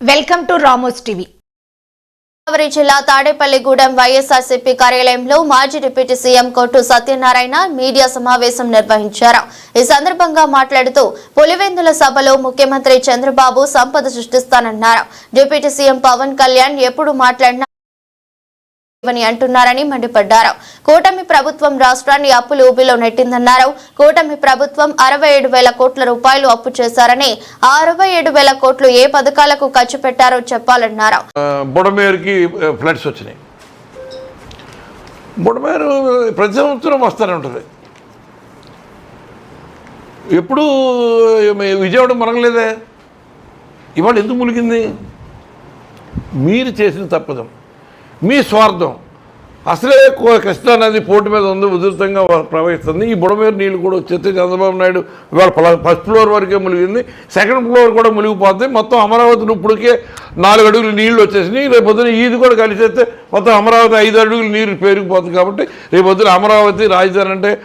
Welcome to Ramos TV. Godavari జిల్లా తాడేపల్లిగూడెం వైఎస్ఆర్సీపీ కార్యాలయంలో మాజీ డిప్యూటీ సీఎం కొట్టు సత్యనారాయణ మీడియా సమావేశం నిర్వహించారు. ఈ సందర్భంగా మాట్లాడుతూ పులివెందుల సభలో ముఖ్యమంత్రి చంద్రబాబు సంపద సృష్టిస్తానన్నారు. డిప్యూటీ సీఎం పవన్ కళ్యాణ్ ఎప్పుడు మాట్లాడినా అని అంటున్నారని మండిపడ్డారు. కూటమి ప్రభుత్వం రాష్ట్రాన్ని అప్పులు ఊబిలో నెట్టిందన్నారు. కూటమి ప్రభుత్వం అరవై ఏడు వేల కోట్ల రూపాయలు అప్పు చేశారని ఆ అరవై ఏడు వేల కోట్లు ఏ పథకాలకు ఖర్చు పెట్టారో చెప్పాలన్నారు. బుడమేరుకి ఫ్లడ్స్ వచ్చినాయి. బుడమేరు ప్రతి సంవత్సరం వస్తూనే ఉంటుంది. ఎప్పుడు విజయవాడ మునగలేదే ఇవాళ ఎందుకు మునిగింది? మీరు చేసిన తప్పదం. మీ స్వార్థం. అసలే కో- పోటీ నది మీద ఉంది ఉధృతంగా ప్రవహిస్తుంది. ఈ బుడమేరు నీళ్ళు కూడా వచ్చేస్తే చంద్రబాబు నాయుడు ఇవాళ ఫస్ట్ ఫ్లోర్ వరకే మునిగింది. సెకండ్ ఫ్లోర్ కూడా మునిగిపోతుంది మొత్తం అమరావతి ఇప్పటికే నాలుగు అడుగులు నీళ్ళు వచ్చేసినాయి. రేపు పొద్దున ఈది కూడా కలిసేస్తే మొత్తం అమరావతి ఐదు అడుగులు నీరు పెరిగిపోతుంది కాబట్టి రేపు అమరావతి రాజధాని అంటే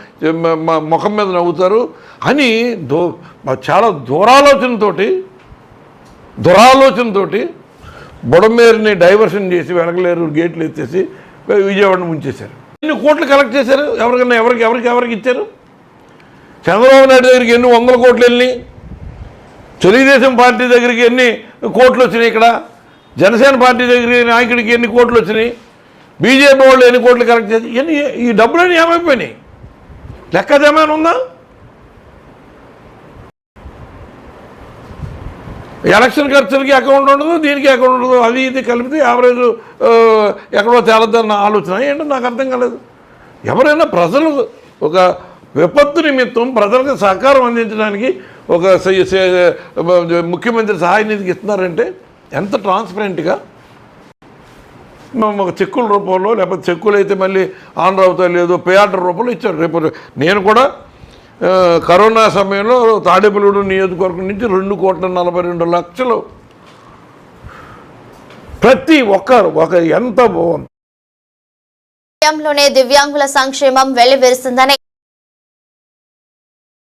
ముఖం మీద నవ్వుతారు అని దో చాలా దూరాలోచనతోటి దురాలోచనతోటి బుడమేరుని డైవర్షన్ చేసి వెనకలేరు గేట్లు ఎత్తేసి విజయవాడను ముంచేశారు. ఎన్ని కోట్లు కలెక్ట్ చేశారు? ఎవరికన్నా ఎవరికి ఎవరికి ఎవరికి ఇచ్చారు? చంద్రబాబు నాయుడు దగ్గరికి ఎన్ని వందల కోట్లు వెళ్ళి తెలుగుదేశం పార్టీ దగ్గరికి ఎన్ని కోట్లు వచ్చినాయి ఇక్కడ? జనసేన పార్టీ దగ్గర నాయకుడికి ఎన్ని కోట్లు వచ్చినాయి? బీజేపీ వాళ్ళు ఎన్ని కోట్లు కలెక్ట్ చేసి ఎన్ని ఈ డబ్బులన్నీ ఏమైపోయినాయి? లెక్క ఏమైనా ఉందా? ఎలక్షన్ ఖర్చులకి అకౌంట్ ఉండదు దీనికి అకౌంట్ ఉండదు అది ఇది కలిపితే యావరేజ్ ఎక్కడో తేలద్దన్న ఆలోచన. ఏంటో నాకు అర్థం కాలేదు. ఎవరైనా ప్రజలు ఒక విపత్తు నిమిత్తం ప్రజలకు సహకారం అందించడానికి ఒక ముఖ్యమంత్రి సహాయ నిధికి ఇస్తున్నారంటే ఎంత ట్రాన్స్పరెంట్గా ఒక చెక్కుల రూపంలో లేకపోతే చెక్కులు అయితే మళ్ళీ ఆన్ అవుతా లేదో పే ఆర్డర్ రూపంలో ఇచ్చారు. రేపు నేను కూడా కరోనా సమయంలో తాడేపల్లిగూడు నియోజకవర్గం నుంచి రెండు కోట్ల నలభై రెండు లక్షలు. ప్రతి ఒక్కరు ఒక ఎంత లోనే దివ్యాంగుల సంక్షేమం వెల్లివిరుస్తుందని